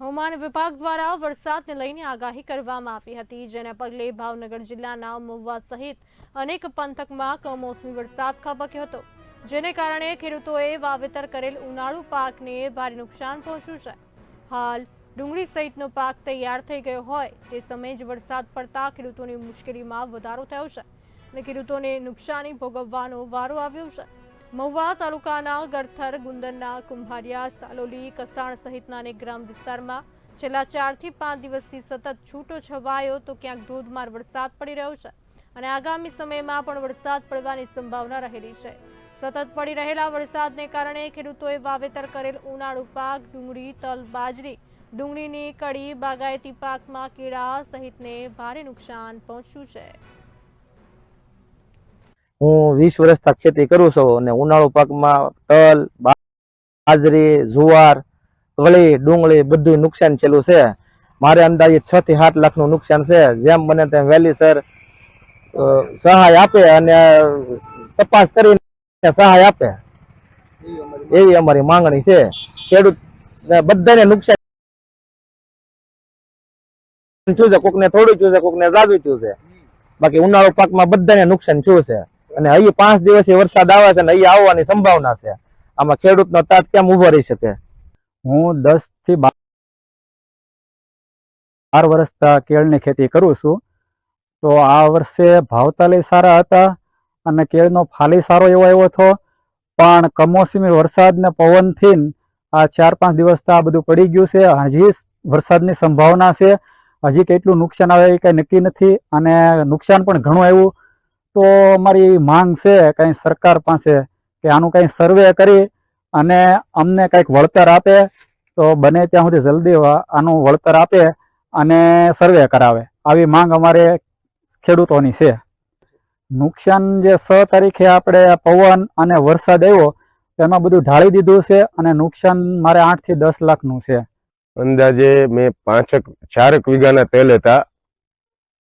હવામાન વિભાગ દ્વારા વરસાદને લઈને આગાહી કરવામાં આવી હતી, જેના પગલે ભાવનગર જિલ્લાના મહુવા સહિત અનેક પંથકમાં કમોસમી વરસાદ ખાબક્યો હતો, જેને કારણે ખેડૂતોએ વાવેતર કરેલ ઉનાળુ પાકને ભારે નુકસાન પહોંચ્યું છે. હાલ ડુંગળી સહિતનો પાક તૈયાર થઈ ગયો હોય, તે સમયે જ વરસાદ પડતા ખેડૂતોની મુશ્કેલીમાં વધારો થયો છે અને ખેડૂતોને નુકસાની ભોગવવાનો વારો આવ્યો છે. મહુવા તાલુકાના ગરથર ગુંદરના કુંભારિયા, સાલોલી, કસાણ સહિતના અનેક ગ્રામ વિસ્તારમાં છેલ્લા ચારથી પાંચ દિવસથી સતત છૂટો છવાયો તો ક્યાંક ધોધમાર વરસાદ પડી રહ્યો છે અને આગામી સમયમાં પણ વરસાદ પડવાની સંભાવના રહેલી છે. સતત પડી રહેલા વરસાદને કારણે ખેડૂતોએ વાવેતર કરેલ ઉનાળુ પાક, ડુંગળી, તલ, બાજરી, ડુંગળીની કડી બાગાયતી પાકમાં કીડા સહિતને ભારે નુકસાન પહોંચ્યું છે. હું વીસ વર્ષથી ખેતી કરું છું અને ઉનાળુ પાકમાં તલ બાજરી, જુવાર, કળી, ડુંગળી બધું નુકસાન છેલ્લું છે. મારે અંદાજે છ થી સાત લાખનું નુકસાન છે. જેમ બને તેમ વહેલીસર સહાય આપે અને તપાસ કરીને સહાય આપે. એવી અમારી માંગણી છે. ખેડૂત બધાને નુકસાન થયું છે. કોકને થોડું થયું કોકને જાજુ થયું બાકી ઉનાળુ પાકમાં બધાને નુકસાન થયું છે. અને અહીં પાંચ દિવસથી વરસાદ આવે છે અને અહીં આવવાની સંભાવના છે. આમાં ખેડૂતનો તાત કેમ ઊભો રહી શકે? હું દસથી બાર વર્ષ કેળની ખેતી કરું છું. તો આ વર્ષે ભાવતાલી સારા હતા અને કેળનો ફાલી સારો એવો એવો હતો. પણ કમોસમી વરસાદ ને પવનથી આ ચાર પાંચ દિવસ આ બધું પડી ગયું છે. હજી વરસાદની સંભાવના છે. હજી કેટલું નુકસાન આવે એ કઈ નક્કી નથી. અને નુકસાન પણ ઘણું આવ્યું. તો અમારી માંગ છે કઈ સરકાર પાસે કે આનું કઈ સર્વે કરી અને અમને કંઈક વળતર આપે. તો બને ત્યાં સુધી જલ્દી આનું વળતર આપે અને સર્વે કરાવે. આવી માંગ અમારે ખેડૂતોની છે. નુકસાન જે છ તારીખે આપણે પવન અને વરસાદ આવ્યો, તેમાં બધું ઢાળી દીધું છે અને નુકસાન મારે આઠથી દસ લાખનું છે. અંદાજે મેં પાંચક ચારક વીઘાના તેલ હતા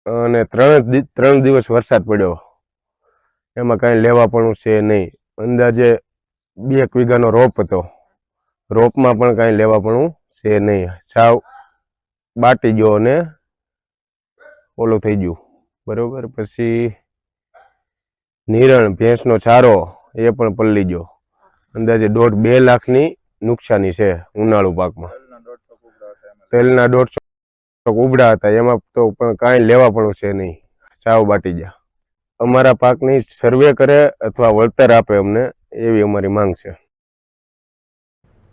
અને ત્રણ ત્રણ દિવસ વરસાદ પડ્યો. એમાં કાંઈ લેવાપણું છે નહીં. અંદાજે બે એક વીઘાનો રોપ હતો. રોપમાં પણ કાંઈ લેવાપણું છે નહીં. સાવ બાટી ગયો અને ઓલું થઈ ગયું. બરાબર? પછી નિરણ, ભેંસનો ચારો એ પણ પલ્લી ગયો. અંદાજે દોઢ બે લાખની નુકસાની છે ઉનાળુ પાકમાં. તેલના દોઢસો ઉબડા હતા. એમાં તો પણ કાંઈ લેવા પણ છે નહીં. સાવ બાટી ગયા. અમારા પાકની સર્વે કરે અથવા વળતર આપે અમને એવી અમારી માંગ છે.